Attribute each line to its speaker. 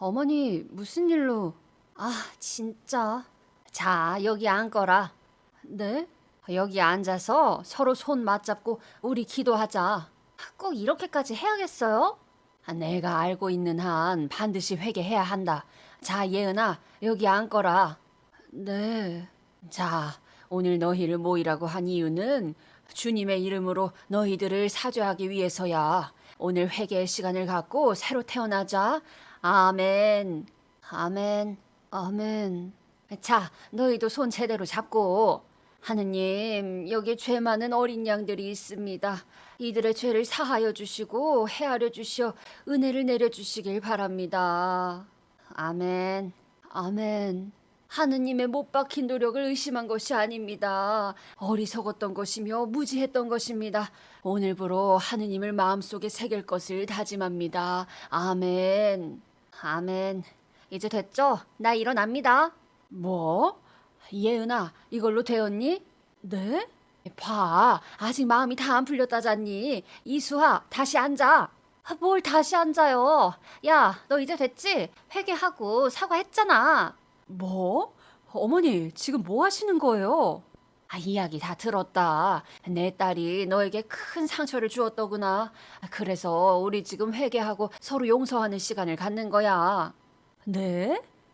Speaker 1: 어머니, 무슨 일로? 아, 진짜. 자, 여기 앉거라. 네? 여기 앉아서 서로 손 맞잡고 우리 기도하자. 꼭 이렇게까지 해야겠어요? 아, 내가 알고 있는 한 반드시 회개해야 한다. 자, 예은아, 여기 앉거라. 네. 자, 오늘 너희를 모이라고 한 이유는 주님의 이름으로 너희들을 사죄하기 위해서야. 오늘 회개의 시간을 갖고 새로 태어나자. 아멘. 아멘. 아멘. 자, 너희도 손 제대로 잡고. 하느님, 여기 죄 많은 어린 양들이 있습니다. 이들의 죄를 사하여 주시고 헤아려 주시어 은혜를 내려 주시길 바랍니다. 아멘. 아멘. 하느님의 못 박힌 노력을 의심한 것이 아닙니다. 어리석었던 것이며 무지했던 것입니다. 오늘부로 하느님을 마음속에 새길 것을 다짐합니다. 아멘. 아멘. 이제 됐죠? 나 일어납니다. 뭐? 예은아, 이걸로 되었니? 네? 봐, 아직 마음이 다 안 풀렸다잖니. 이수아, 다시 앉아. 아, 뭘 다시 앉아요? 야, 너 이제 됐지? 회개하고 사과했잖아. 뭐? 어머니, 지금 뭐 하시는 거예요? 아, 이야기 다 들었다. 내 딸이 너에게 큰 상처를 주었더구나. 그래서 우리 지금 회개하고 서로 용서하는 시간을 갖는 거야. 네?